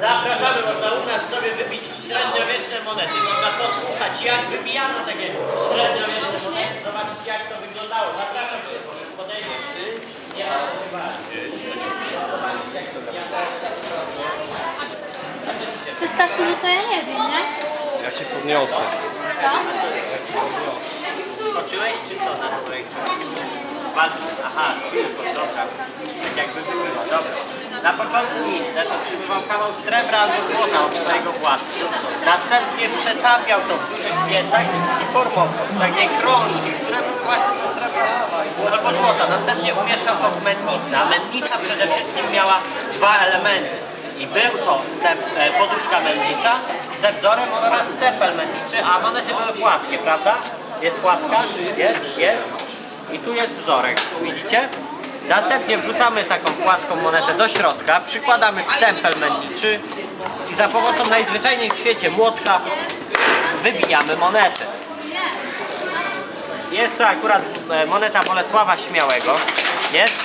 Zapraszamy, można u nas sobie wypić średniowieczne monety. Można posłuchać, jak wybijano takie średniowieczne monety. Zobaczyć, jak to wyglądało. Zapraszam Cię, proszę podejść. Nie ma to wyglądało. Ty Stasiu, no to ja nie wiem, nie? Ja Cię podniosę. Co? Skoczyłeś czy co na tą? Aha, z pod Tak jakby wygrywał. Na początku nic, zatrzymywał kawał srebra albo złota od swojego władcy. Następnie przetapiał to w dużych piecach i formował takie krążki, które były właśnie ze srebra albo złota. Następnie umieszczał to w mennicy, a mennica przede wszystkim miała dwa elementy. I był to step, e, poduszka mennicza ze wzorem oraz stempel menniczy, a monety były płaskie, prawda? Jest płaska? Jest, jest. I tu jest wzorek, widzicie? Następnie wrzucamy taką płaską monetę do środka, przykładamy stempel menniczy i za pomocą najzwyczajniej w świecie młotka wybijamy monetę. Jest to akurat e, moneta Bolesława Śmiałego. Jest?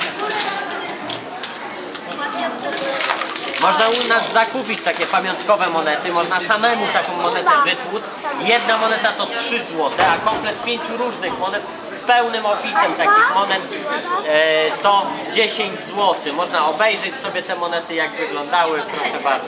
Można u nas zakupić takie pamiątkowe monety, można samemu taką monetę wytłuc. Jedna moneta to 3 zł, a komplet pięciu różnych monet z pełnym opisem takich monet e, to 10 zł. Można obejrzeć sobie te monety jak wyglądały, proszę bardzo.